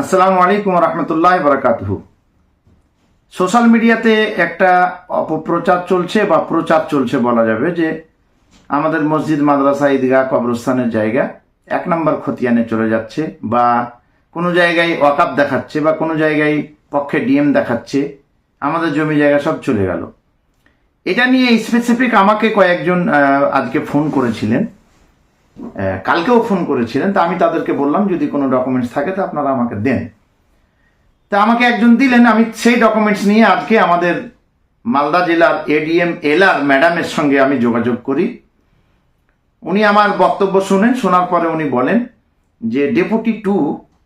আসসালামু আলাইকুম রহমতুল্লাহ বরকাতহু। সোশ্যাল মিডিয়াতে একটা অপপ্রচার চলছে বা প্রচার চলছে বলা যাবে যে আমাদের মসজিদ, মাদ্রাসা, ঈদগাহ, কবরস্থানের জায়গা এক নম্বর খতিয়ানে চলে যাচ্ছে বা কোনো জায়গায় ওয়াকাপ দেখাচ্ছে বা কোনো জায়গায় পক্ষে ডিএম দেখাচ্ছে, আমাদের জমি জায়গা সব চলে গেল। এটা নিয়ে স্পেসিফিক আমাকে কয়েকজন আজকে ফোন করেছিলেন। কালকেও ফোন করেছিলেন, তা আমি তাদেরকে বললাম, যদি কোনো ডকুমেন্টস থাকে, তা আপনারা আমাকে দেন। তা আমাকে একজন দিলেন, আমি সেই ডকুমেন্টস নিয়ে আজকে আমাদের মালদা জেলার এডিএম এলআর ম্যাডামের সঙ্গে আমি যোগাযোগ করি। উনি আমার বক্তব্য শুনেন, শোনার পরে উনি বলেন যে ডেপুটি টু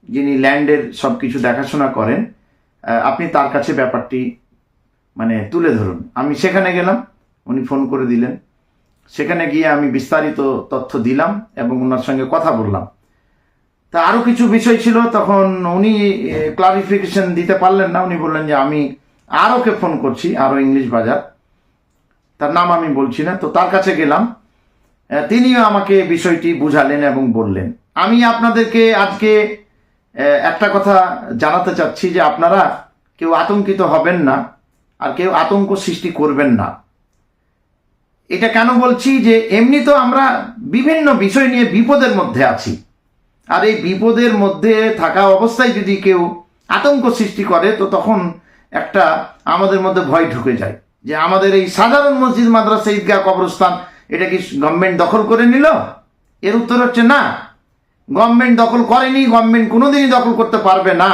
যিনি ল্যান্ডের সব কিছু দেখাশোনা করেন আপনি তার কাছে ব্যাপারটি মানে তুলে ধরুন। আমি সেখানে গেলাম, উনি ফোন করে দিলেন। সেখানে গিয়ে আমি বিস্তারিত তথ্য দিলাম এবং ওনার সঙ্গে কথা বললাম। তা আরও কিছু বিষয় ছিল, তখন উনি ক্লারিফিকেশন দিতে পারলেন না। উনি বললেন যে, আমি আরওকে ফোন করছি আরও ইংলিশ বাজার। তার নাম আমি বলছি না, তো তার কাছে গেলাম। তিনিও আমাকে বিষয়টি বুঝালেন এবং বললেন। আমি আপনাদেরকে আজকে একটা কথা জানাতে চাচ্ছি যে, আপনারা কেউ আতঙ্কিত হবেন না, আর কেউ আতঙ্ক সৃষ্টি করবেন না। এটা কেন বলছি যে এমনি তো আমরা বিভিন্ন বিষয় নিয়ে বিপদের মধ্যে আছি। আর এই বিপদের মধ্যে থাকা অবস্থায় যদি কেউ আতঙ্ক সৃষ্টি করে, তো তখন একটা আমাদের মধ্যে ভয় ঢুকে যায়। যে আমাদের এই সাধারণ মসজিদ, মাদ্রাসা, ঈদগাহ, কবরস্থান, এটা কি গভর্নমেন্ট দখল করে নিল? এর উত্তর হচ্ছে না। গভর্নমেন্ট দখল করেনি গভর্নমেন্ট কোনোদিনই দখল করতে পারবে না।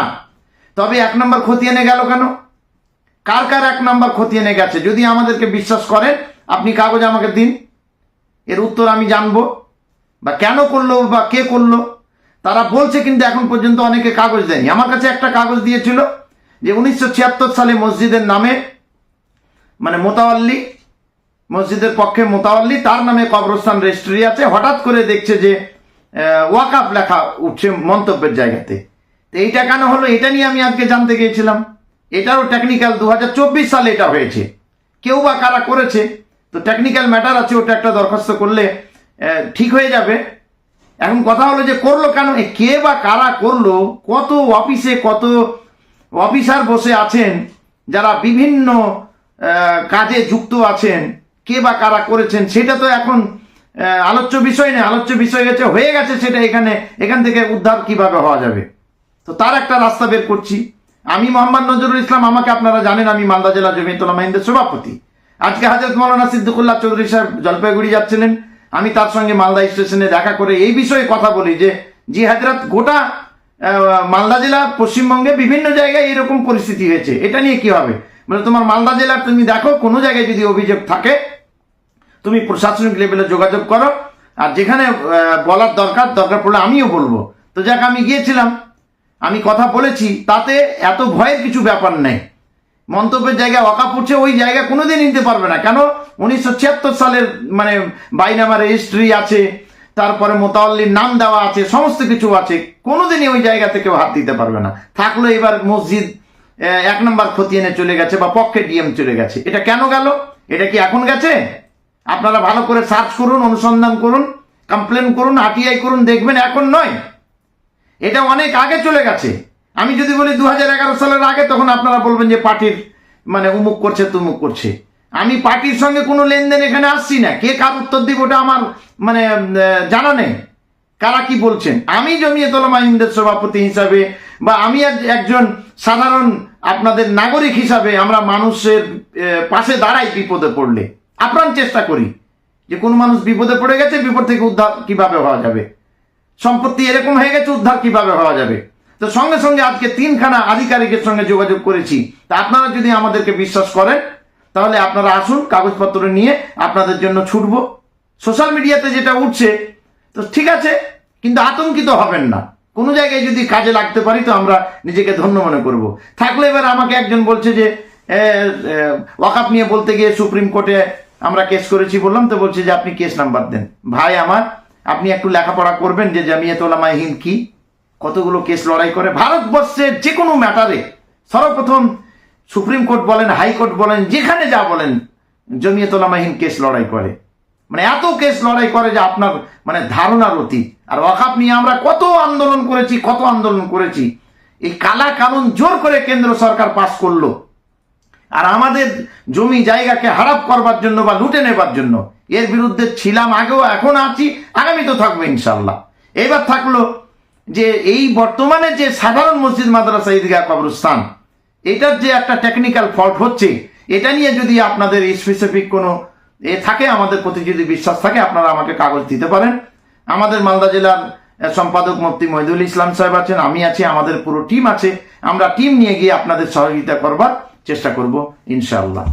তবে এক নম্বর খতিয়ানে গেল কেন? কার কার এক নম্বর খতিয়ে খতিয়ানে গেছে? যদি আমাদেরকে বিশ্বাস করেন আপনি কাগজ আমাকে দিন। এর উত্তর আমি জানব। বা কেন করল বা কে করল? তারা বলছে কিন্তু এখন পর্যন্ত অনেকে কাগজ দেয়নি। আমার কাছে একটা কাগজ দিয়েছিল যে উনিশশো ছিয়াত্তর সালে মসজিদের নামে মানে মোতাওয়াল্লি, মসজিদের পক্ষে মোতাওয়াল্লি, তার নামে কবরস্থান রেজিস্ট্রি আছে। হঠাৎ করে দেখছে যে ওয়াকাফ লেখা উঠছে মন্তব্যের জায়গাতে। তো এইটা কেন হলো? এটা নিয়ে আমি আজকে জানতে গিয়েছিলাম। এটারও টেকনিক্যাল দু হাজার চব্বিশ সালে এটা হয়েছে। কেউ বা কারা করেছে? তো টেকনিক্যাল ম্যাটার আছে, ওটা একটা দরখাস্ত করলে ঠিক হয়ে যাবে। এখন কথা হলো যে করল কেন? কে বা কারা করল? কত অফিসে কত অফিসার বসে আছেন? যারা বিভিন্ন কাজে যুক্ত আছেন? কে বা কারা করেছেন? সেটা তো এখন আলোচ্য বিষয় নেই আলোচ্য বিষয় গেছে হয়ে গেছে সেটা এখানে, এখান থেকে উদ্ধার কীভাবে হওয়া যাবে? তো তার একটা রাস্তা বের করছি। আমি মোহাম্মদ নজরুল ইসলাম, আমাকে আপনারা জানেন, আমি মালদা জেলা জমিয়তুল মাহিন্দের সভাপতি। আজকে হাজরত মৌলানা সিদ্দিকুল্লাহ চৌধুরী সাহেব জলপাইগুড়ি যাচ্ছিলেন। আমি তার সঙ্গে মালদা স্টেশনে দেখা করে এই বিষয়ে কথা বলি যে, জি হাজরত, গোটা মালদা জেলা পশ্চিমবঙ্গে বিভিন্ন জায়গায় এরকম পরিস্থিতি হয়েছে। এটা নিয়ে কি হবে? মানে তোমার মালদা জেলার তুমি দেখো, কোনো জায়গায় যদি অভিযোগ থাকে, তুমি প্রশাসনিক লেভেলে যোগাযোগ করো। আর যেখানে বলার দরকার দরকার পড়লে আমিও বলব। তো যাক, আমি গিয়েছিলাম। আমি কথা বলেছি, তাতে এত ভয়ের কিছু ব্যাপার নেই। মন্তব্যের জায়গায় অকা পড়ছে ওই জায়গা কোনোদিন নিতে পারবে না। কেন? উনিশশো ছিয়াত্তর সালের মানে বাইনামা রেজিস্ট্রি আছে, তারপরে মোতাল্লির নাম দেওয়া আছে, সমস্ত কিছু আছে, কোনোদিনই ওই জায়গাতে কেউ হাত দিতে পারবে না। থাকল এবার মসজিদ এক নম্বর খতিয়ানে চলে গেছে বা পক্ষে ডিএম চলে গেছে। এটা কেন গেল? এটা কি এখন গেছে? আপনারা ভালো করে সার্চ করুন, অনুসন্ধান করুন কমপ্লেন করুন আরটিআই করুন, দেখবেন এখন নয়। এটা অনেক আগে চলে গেছে। আমি যদি বলি দু হাজার এগারো সালের আগে, তখন আপনারা বলবেন যে পার্টির মানে উমুক করছে, তুমুক করছে। আমি পার্টির সঙ্গে কোনো লেনদেন এখানে আসছি না। কে কার উত্তর দিব ওটা আমার মানে জানা নেই। কারা কি বলছেন? আমি জমিয়ে তোলামা হিন্দের সভাপতি হিসাবে বা আমি এক- একজন সাধারণ আপনাদের নাগরিক হিসাবে আমরা মানুষের পাশে দাঁড়াই বিপদে পড়লে। আপ্রাণ চেষ্টা করি যে কোনো মানুষ বিপদে পড়ে গেছে, বিপদ থেকে উদ্ধার কীভাবে হওয়া যাবে? সম্পত্তি এরকম হয়ে গেছে, উদ্ধার কীভাবে হওয়া যাবে? তো সঙ্গে সঙ্গে আজকে তিনখানা আধিকারিকের সঙ্গে যোগাযোগ করেছি। তা আপনারা যদি আমাদেরকে বিশ্বাস করেন, তাহলে আপনারা আসুন, কাগজপত্র নিয়ে আপনাদের জন্য ছুটব। সোশ্যাল মিডিয়াতে যেটা উঠছে, তো ঠিক আছে, কিন্তু আতঙ্কিত হবেন না। কোনো জায়গায় যদি কাজে লাগতে পারি, তো আমরা নিজেকে ধন্য মনে করব। থাকলে এবার আমাকে একজন বলছে যে ওয়াকাপ নিয়ে বলতে গিয়ে সুপ্রিম কোর্টে আমরা কেস করেছি বললাম, তো বলছে যে আপনি কেস নাম্বার দেন। ভাই আমার, আপনি একটু লেখাপড়া করবেন, যে জামিয়াত ওলামায়ে হিন্দ কি? কতগুলো কেস লড়াই করে? ভারতবর্ষের যে কোনো ম্যাটারে, সর্বপ্রথম সুপ্রিম কোর্ট বলেন হাইকোর্ট বলেন, যেখানে যা বলেন, জমিয়ত ওলামায়ে কেস লড়াই করে। মানে এত কেস লড়াই করে যে আপনার মানে ধারণার অতীত। আর ওয়াকাপ নিয়ে আমরা কত আন্দোলন করেছি, কত আন্দোলন করেছি। এই কালা কানুন জোর করে কেন্দ্র সরকার পাশ করল। আর আমাদের জমি জায়গাকে হারাপ করবার জন্য বা লুটে নেবার জন্য, এর বিরুদ্ধে ছিলাম আগেও, এখন আছি আগামী তো থাকবে ইনশাল্লাহ এবার থাকল যে এই বর্তমানে যে সাধারণ মসজিদ মাদ্রাসা ঈদগাহ কবরস্থান, এটার যে একটা টেকনিক্যাল ফল্ট হচ্ছে, এটা নিয়ে যদি আপনাদের স্পেসিফিক কোনো এ থাকে, আমাদের প্রতি যদি বিশ্বাস থাকে, আপনারা আমাকে কাগজ দিতে পারেন। আমাদের মালদা জেলার সম্পাদক মুফতি মহিদুল ইসলাম সাহেব আছেন, আমি আছি, আমাদের পুরো টিম আছে। আমরা টিম নিয়ে গিয়ে আপনাদের সহযোগিতা করবার চেষ্টা করব, ইনশাআল্লাহ।